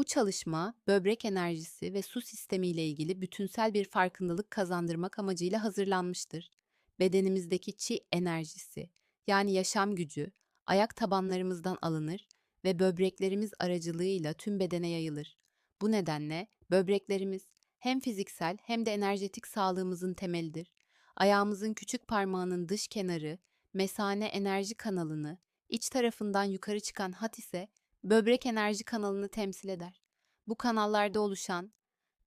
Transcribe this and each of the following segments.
Bu çalışma, böbrek enerjisi ve su sistemi ile ilgili bütünsel bir farkındalık kazandırmak amacıyla hazırlanmıştır. Bedenimizdeki çi enerjisi, yani yaşam gücü, ayak tabanlarımızdan alınır ve böbreklerimiz aracılığıyla tüm bedene yayılır. Bu nedenle böbreklerimiz hem fiziksel hem de enerjetik sağlığımızın temelidir. Ayağımızın küçük parmağının dış kenarı, mesane enerji kanalını, iç tarafından yukarı çıkan hat ise böbrek enerji kanalını temsil eder. Bu kanallarda oluşan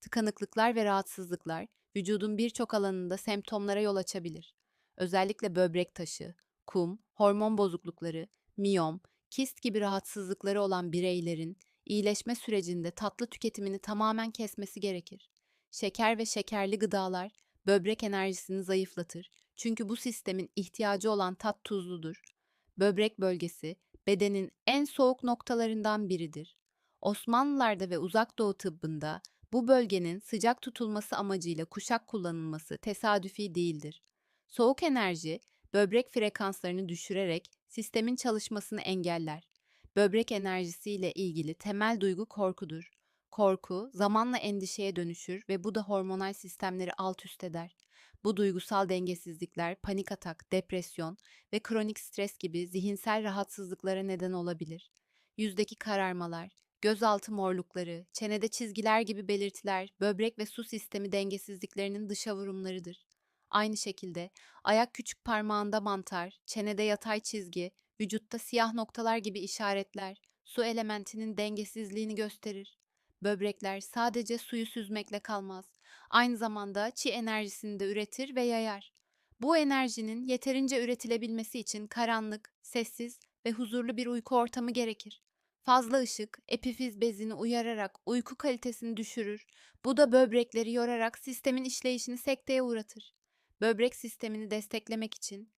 tıkanıklıklar ve rahatsızlıklar vücudun birçok alanında semptomlara yol açabilir. Özellikle böbrek taşı, kum, hormon bozuklukları, miyom, kist gibi rahatsızlıkları olan bireylerin iyileşme sürecinde tatlı tüketimini tamamen kesmesi gerekir. Şeker ve şekerli gıdalar böbrek enerjisini zayıflatır. Çünkü bu sistemin ihtiyacı olan tat tuzludur. Böbrek bölgesi bedenin en soğuk noktalarından biridir. Osmanlılarda ve Uzak Doğu tıbbında bu bölgenin sıcak tutulması amacıyla kuşak kullanılması tesadüfi değildir. Soğuk enerji böbrek frekanslarını düşürerek sistemin çalışmasını engeller. Böbrek enerjisiyle ilgili temel duygu korkudur. Korku zamanla endişeye dönüşür ve bu da hormonal sistemleri alt üst eder. Bu duygusal dengesizlikler panik atak, depresyon ve kronik stres gibi zihinsel rahatsızlıklara neden olabilir. Yüzdeki kararmalar, gözaltı morlukları, çenede çizgiler gibi belirtiler böbrek ve su sistemi dengesizliklerinin dışa vurumlarıdır. Aynı şekilde ayak küçük parmağında mantar, çenede yatay çizgi, vücutta siyah noktalar gibi işaretler su elementinin dengesizliğini gösterir. Böbrekler sadece suyu süzmekle kalmaz. Aynı zamanda çi enerjisini de üretir ve yayar. Bu enerjinin yeterince üretilebilmesi için karanlık, sessiz ve huzurlu bir uyku ortamı gerekir. Fazla ışık epifiz bezini uyararak uyku kalitesini düşürür. Bu da böbrekleri yorarak sistemin işleyişini sekteye uğratır. Böbrek sistemini desteklemek için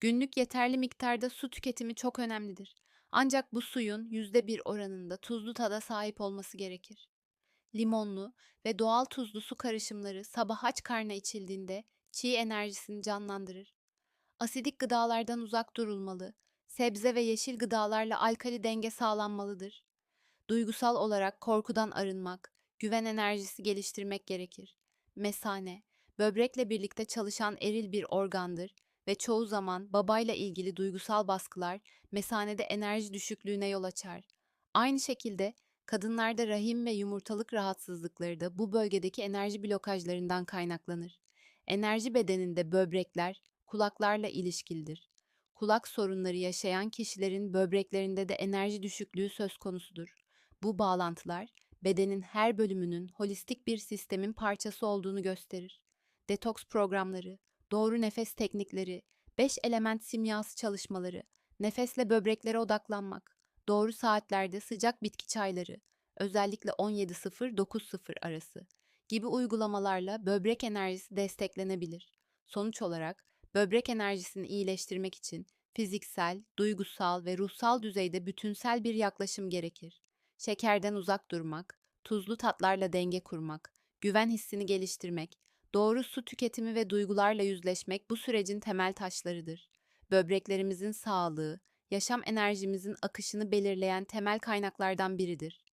günlük yeterli miktarda su tüketimi çok önemlidir. Ancak bu suyun yüzde bir oranında tuzlu tada sahip olması gerekir. Limonlu ve doğal tuzlu su karışımları sabah aç karna içildiğinde çiğ enerjisini canlandırır. Asidik gıdalardan uzak durulmalı, sebze ve yeşil gıdalarla alkali denge sağlanmalıdır. Duygusal olarak korkudan arınmak, güven enerjisi geliştirmek gerekir. Mesane, böbrekle birlikte çalışan eril bir organdır ve çoğu zaman babayla ilgili duygusal baskılar mesanede enerji düşüklüğüne yol açar. Aynı şekilde kadınlarda rahim ve yumurtalık rahatsızlıkları da bu bölgedeki enerji blokajlarından kaynaklanır. Enerji bedeninde böbrekler kulaklarla ilişkilidir. Kulak sorunları yaşayan kişilerin böbreklerinde de enerji düşüklüğü söz konusudur. Bu bağlantılar bedenin her bölümünün holistik bir sistemin parçası olduğunu gösterir. Detoks programları, doğru nefes teknikleri, 5 element simyası çalışmaları, nefesle böbreklere odaklanmak, doğru saatlerde sıcak bitki çayları, özellikle 17.0-9.0 arası gibi uygulamalarla böbrek enerjisi desteklenebilir. Sonuç olarak böbrek enerjisini iyileştirmek için fiziksel, duygusal ve ruhsal düzeyde bütünsel bir yaklaşım gerekir. Şekerden uzak durmak, tuzlu tatlarla denge kurmak, güven hissini geliştirmek, doğru su tüketimi ve duygularla yüzleşmek bu sürecin temel taşlarıdır. Böbreklerimizin sağlığı, yaşam enerjimizin akışını belirleyen temel kaynaklardan biridir.